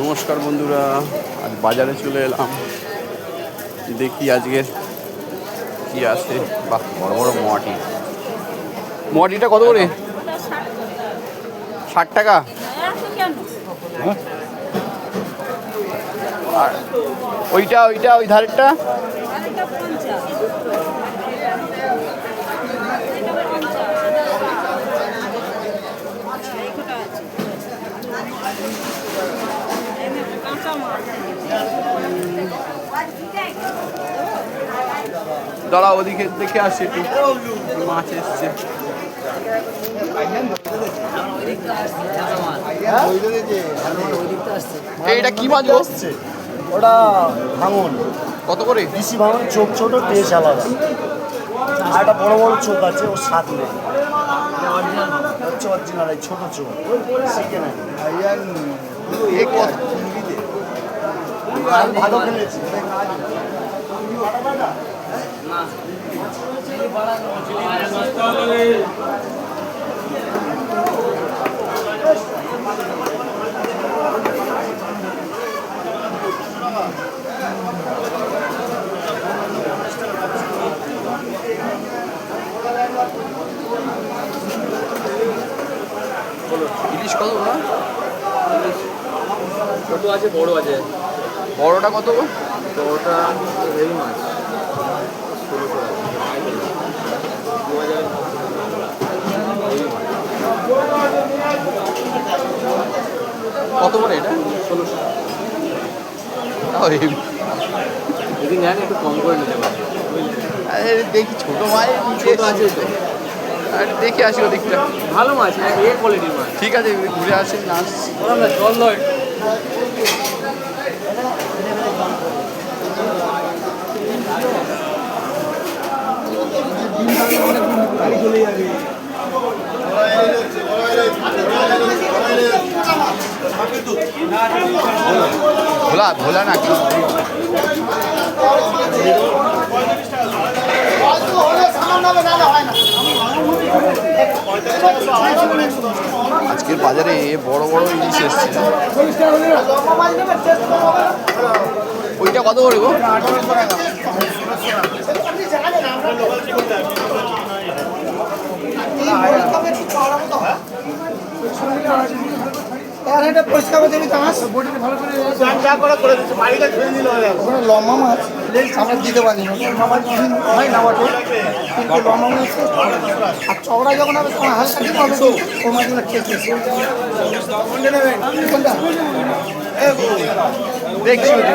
নমস্কার বন্ধুরা, আজ বাজারে চলে এলাম। দেখি আজকে কি আছে। বাহ, বড় বড় মোয়াটি। মোয়াটিটা কত করে? ষাট টাকা? আর ওইটা ওইটা, ওই ধারেরটা? দাঁড়া ওদিকে দেখে আসছে একটু। মাছ এসছে। এটা কি মাছ গো? ওটা ভাঙন। কত করে? দিশি ভাঙন চোখ ছোট টেস্ট আলাদা। আর একটা বড় বড় চোখ আছে ওর সাত নেই। হচ্ছে অরিজিনাল এই ছোট চোখ। শিখে নেয় ভালো খেলেছি ইলিশ কত না ছোট আছে? বড় আছে। বড়টা কত ওটা হেভি মাছ। কত করে এটা? ষোলোশো। যদি নেন একটু কম করে নিতে আরে দেখি ছোট মাছ ছোট আছে তো। আরে দেখে আসি ওদিকটা। ভালো মাছ এ কোয়ালিটির মাছ। ঠিক আছে ঘুরে আসি না না জল নয় ভোলা ভোলা না আজকের বাজারে বড় বড় ইলিশ এসছে। ওইটা কত করে পরিষ্কার করে দিবি চাষ ওখানে লম্বা মাছ আমরা দিতে পারি হয় না বটে। কিন্তু লম্বা মাছ আর চওড়া যখন হবে তখন হালকা দিব হবে। তো মাছগুলো খেতে কোনটা দেখছি ওটা।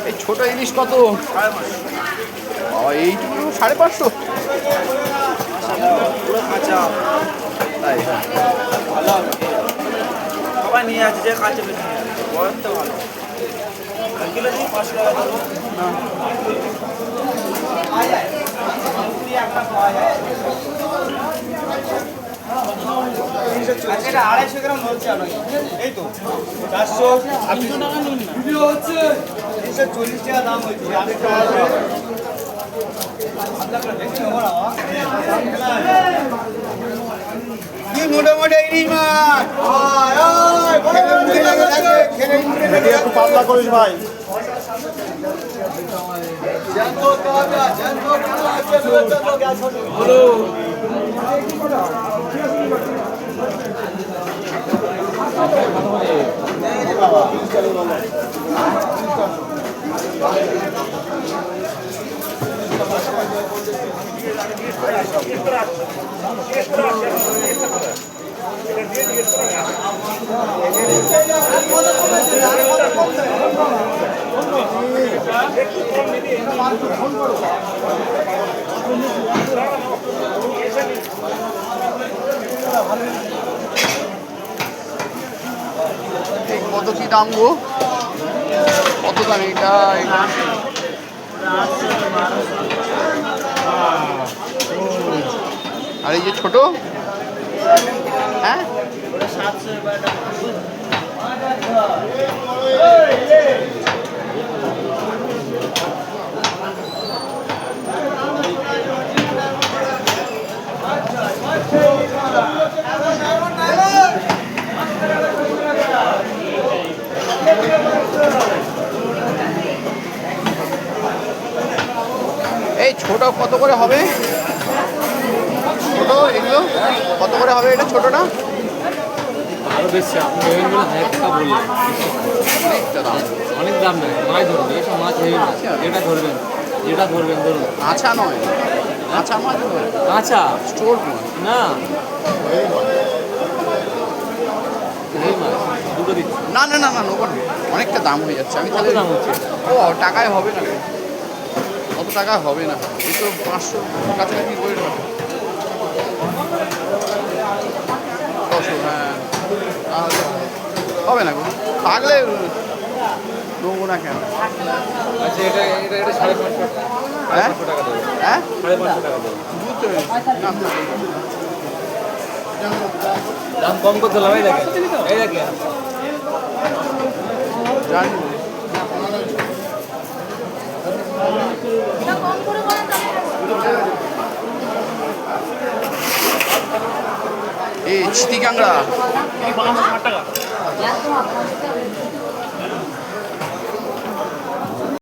এই ছোট ইলিশ কত? এইটুকু সাড়ে পাঁচশো পুরো কাঁচা তাই ভালো হবে সবাই নিয়ে আছে, যে বেশি বয়স তো ভালো। কিলো দিই? পাঁচশো টাকা দেবো আচ্ছা আড়াইশো গ্রাম বলছে আপনাকে এই তো, চারশো। তিনশো চল্লিশ টাকা দাম হয়েছে। আরেকটা দেখি নেব না কি মোটামুটি ইলিশ মাছ একটু পাতলা করিস ভাই। বাবা কত কি দাম গো কত দাম এটা এটা? আর এই যে ছোট? হ্যাঁ? এই ছোট কত করে হবে? ছোট এগুলো? কত করে হবে এটা? ছোটটা আরও বেশি আপনি হেভেন বলে হাজার টাকা বললেন। অনেকটা দাম অনেক দাম মাছ ধরবে মাছ হেভি মাছ যেটা ধরবেন যেটা ধরবেন ধরুন। আছা নয়। আছা মাছ স্টোর মাছ না। না না না না নোবর অনেকটা দাম হয়ে যাচ্ছে। আমি তাহলে দাম হচ্ছে? ও টাকায় হবে না। অত টাকায় হবে না? এই তো পাঁচশো কাছাকাছি ছশো হ্যাঁ তাহলে হবে না গো। থাকলে নেব না কেন? আচ্ছা এটা এটা এটা সাড়ে পাঁচশো হ্যাঁ? টাকা দেবো। হ্যাঁ? সাড়ে পাঁচশো টাকা দেবো। বুঝতে দাম কম করতে হলাম এই দেখেন। এই দেখেন। জানি। এই চিটি কাংড়া やっとは感じた